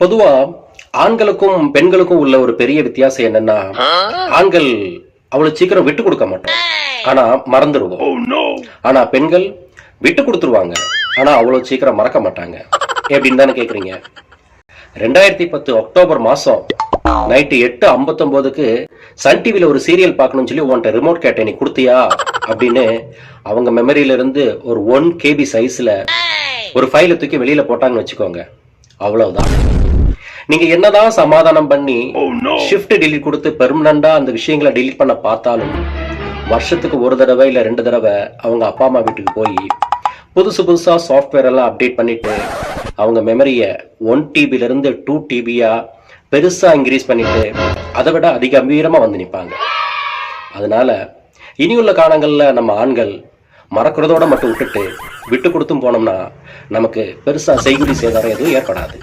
பொதுவா ஆண்களுக்கும் பெண்களுக்கும் உள்ள ஒரு பெரிய வித்தியாசம் என்னன்னா ஆண்கள் அவ்வளவு சீக்கிரம் விட்டு கொடுக்க மாட்டோம். ஆனா மறந்துடுவோம். ஆனா பெண்கள் விட்டு கொடுத்துருவாங்க. ஆனா அவ்வளவு சீக்கிரம் மறக்க மாட்டாங்க. எப்படின்னு தானே கேக்குறீங்க? ரெண்டாயிரத்தி பத்து அக்டோபர் மாசம் நைட்டு எட்டு ஐம்பத்தொன்பதுக்கு சன் டிவில ஒரு சீரியல் பார்க்கணும்னு சொல்லி உன்கிட்ட ரிமோட் கேட்டேன். நீ கொடுத்தியா? அப்படின்னு அவங்க மெமரியில இருந்து ஒரு ஒன் கேபி சைஸ்ல ஒரு ஃபைலை தூக்கி வெளியில போட்டாங்கன்னு வச்சுக்கோங்க. அவ்வளவுதான். நீங்க என்னதான் சமாதானம் பண்ணி ஷிஃப்ட் delete கொடுத்து பெர்மனண்டா அந்த விஷயங்களை delete பண்ண பார்த்தாலும் வருஷத்துக்கு ஒரு தடவை இல்ல ரெண்டு தடவை அவங்க அப்பா அம்மா வீட்டுக்கு போய் புதுசு புதுசா சாஃப்ட்வேர் எல்லாம் அப்டேட் பண்ணிட்டு அவங்க மெமரிய ஒன் டிபில இருந்து டூ டிபியா பெருசா இன்க்ரீஸ் பண்ணிட்டு அதை விட அதிக கம்பீரமா வந்து நிப்பாங்க. அதனால இனியுள்ள காலங்கள்ல நம்ம ஆண்கள் மறக்கிறதோட மட்டும் விட்டுட்டு விட்டு கொடுத்தும் போனோம்னா நமக்கு பெருசாக செய்குறி சேதாரம் எதுவும் ஏற்படாது.